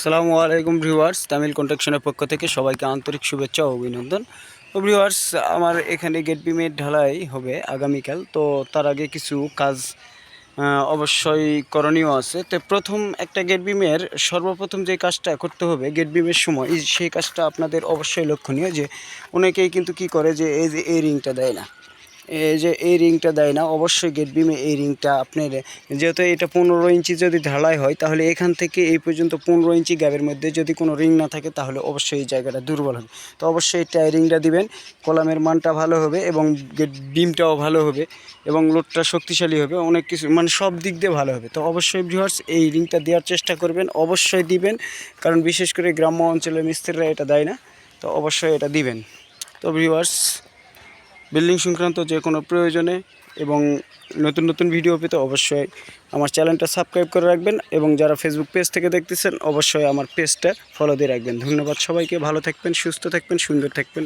সালামু আলাইকুম ভিউয়ার্স, তামিল কন্ট্রাকশনের পক্ষ থেকে সবাইকে আন্তরিক শুভেচ্ছা ও অভিনন্দন। তো ভিউয়ার্স, আমার এখানে গেট বিমের ঢালাই হবে আগামীকাল। তো তার আগে কিছু কাজ অবশ্যই করণীয় আছে। তো প্রথম একটা গেট বিমের সর্বপ্রথম যে কাজটা করতে হবে গেট বিমের সময় সেই কাজটা আপনাদের অবশ্যই লক্ষণীয় যে অনেকেই কিন্তু কি করে যে এই যে এই রিংটা দেয় না। যে এই রিংটা দেয় না, অবশ্যই গেট বিমে এই রিংটা আপনার যেহেতু এটা পনেরো ইঞ্চি যদি ঢালাই হয়, তাহলে এখান থেকে এই পর্যন্ত পনেরো ইঞ্চি গ্যাপের মধ্যে যদি কোনো রিং না থাকে, তাহলে অবশ্যই এই জায়গাটা দুর্বল হবে। তো অবশ্যই এই রিংটা দিবেন, কলামের মানটা ভালো হবে এবং গেট বিমটাও ভালো হবে এবং লোডটা শক্তিশালী হবে, অনেক কিছু মানে সব দিক দিয়ে ভালো হবে। তো অবশ্যই ভিউয়ার্স এই রিংটা দেওয়ার চেষ্টা করবেন, অবশ্যই দিবেন, কারণ বিশেষ করে গ্রাম্য অঞ্চলের মিস্ত্রিরা এটা দেয় না, তো অবশ্যই এটা দিবেন। তো ভিউয়ার্স বিল্ডিং সংক্রান্ত যে কোনো প্রয়োজনে এবং নতুন নতুন ভিডিও পেতে অবশ্যই আমার চ্যানেলটা সাবস্ক্রাইব করে রাখবেন এবং যারা ফেসবুক পেজ থেকে দেখতেছেন, অবশ্যই আমার পেজটা ফলো দিয়ে রাখবেন। ধন্যবাদ সবাইকে, ভালো থাকবেন, সুস্থ থাকবেন, সুন্দর থাকবেন।